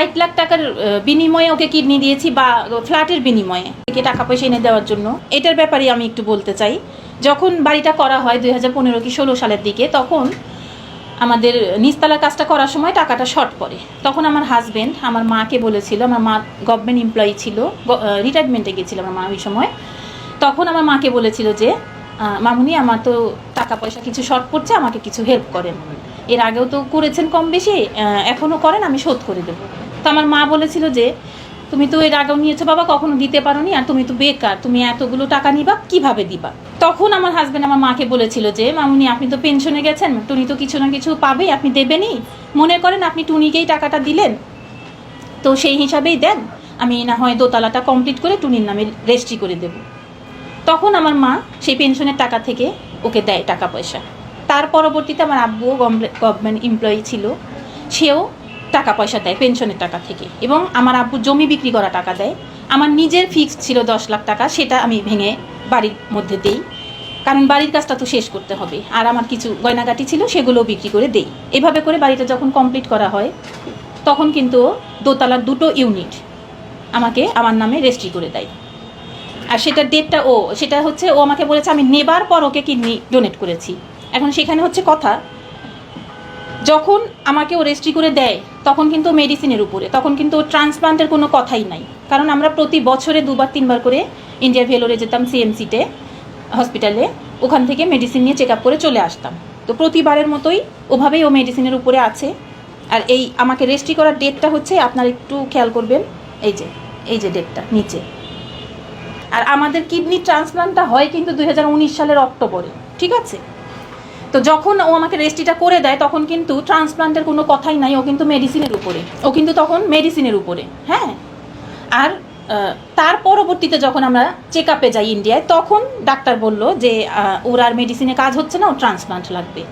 ষাট লাখ টাকার বিনিময়ে ওকে কিডনি দিয়েছি বা ফ্ল্যাটের বিনিময়ে থেকে টাকা পয়সা এনে দেওয়ার জন্য। এটার ব্যাপারে আমি একটু বলতে চাই। যখন বাড়িটা করা হয় দুই হাজার পনেরো কি ষোলো সালের দিকে, তখন আমাদের নিস্তালার কাজটা করার সময় টাকাটা শর্ট পড়ে। তখন আমার হাজবেন্ড আমার মাকে বলেছিল, আমার মা গভর্নমেন্ট এমপ্লয়ি ছিল রিটায়ারমেন্টে গেছিল আমার মা ওই সময়। তখন আমার মাকে বলেছিল যে মামুনি, আমার তো টাকা পয়সা কিছু শর্ট পড়ছে, আমাকে কিছু হেল্প করেন। এর আগেও তো করেছেন কম বেশি এখনও করেন, আমি শোধ করে দেবো। তো আমার মা বলেছিল যে, তুমি তো এর আগেও নিয়েছো বাবা, কখনো দিতে পারোনি, আর তুমি তো বেকার, তুমি এতগুলো টাকা নিবা, কীভাবে দিবা? তখন আমার হাজবেন্ড আমার মাকে বলেছিল যে, মামুনি, আপনি তো পেনশনে গেছেন, টুনি তো কিছু না কিছু পাবে আপনি দেবেনই। মনে করেন আপনি টুনিকেই টাকাটা দিলেন, তো সেই হিসাবেই দেন। আমি না হয় দোতলাটা কমপ্লিট করে টুনির নামে রেজিস্ট্রি করে দেব। তখন আমার মা সেই পেনশনের টাকা থেকে ওকে দেয় টাকা পয়সা। তার পরবর্তীতে আমার আব্বুও গভর্নমেন্ট এমপ্লয়ি ছিল। সেও টাকা পয়সা দেয় পেনশনের টাকা থেকে এবং আমার আব্বু জমি বিক্রি করা টাকা দেয়। আমার নিজের ফিক্সড ছিল দশ লাখ টাকা, সেটা আমি ভেঙে বাড়ির মধ্যে দেই। কারণ বাড়ির কাজটা তো শেষ করতে হবে, আর আমার কিছু গয়নাগাটি ছিল সেগুলোও বিক্রি করে দেই। এভাবে করে বাড়িটা যখন কমপ্লিট করা হয়, তখন কিন্তু দোতলার দুটো ইউনিট আমাকে আমার নামে রেজিস্ট্রি করে দেয়। আর সেটার ডেটটা ও, সেটা হচ্ছে ও আমাকে বলেছে, আমি নেবার পর ওকে কিডনি ডোনেট করেছি। এখন সেখানে হচ্ছে কথা। যখন আমাকে ও রেজিস্ট্রি করে দেয়, তখন কিন্তু মেডিসিনের উপরে, তখন কিন্তু ট্রান্সপ্লান্টের কোনো কথাই নাই। কারণ আমরা প্রতি বছরে দুবার, তিনবার করে ইন্ডিয়া ভেলোরে যেতাম সিএমসিতে হসপিটালে ওখান থেকে মেডিসিন নিয়ে চেক আপ করে চলে আসতাম। তো প্রতিবারের মতোই ওভাবেই ও মেডিসিনের উপরে আছে। আর এই আমাকে রেজিস্ট্রি করার ডেটটা হচ্ছে, আপনার একটু খেয়াল করবেন, এই যে এই যে ডেটটা নিচে। আর আমাদের কিডনি ট্রান্সপ্লান্টটা হয় কিন্তু দু হাজার উনিশ সালের অক্টোবরে, ঠিক আছে? তো যখন ও আমাকে রেস্টিটা করে দেয়, তখন কিন্তু ট্রান্সপ্লান্টের কোনো কথাই নাই, ও কিন্তু মেডিসিনের উপরে। ও কিন্তু তখন মেডিসিনের উপরে হ্যাঁ? আর তার পরবর্তীতে যখন আমরা চেক আপে যাই ইন্ডিয়ায় তখন ডাক্তার বলল যে ওর আর মেডিসিনে কাজ হচ্ছে না ও ট্রান্সপ্লান্ট লাগবে।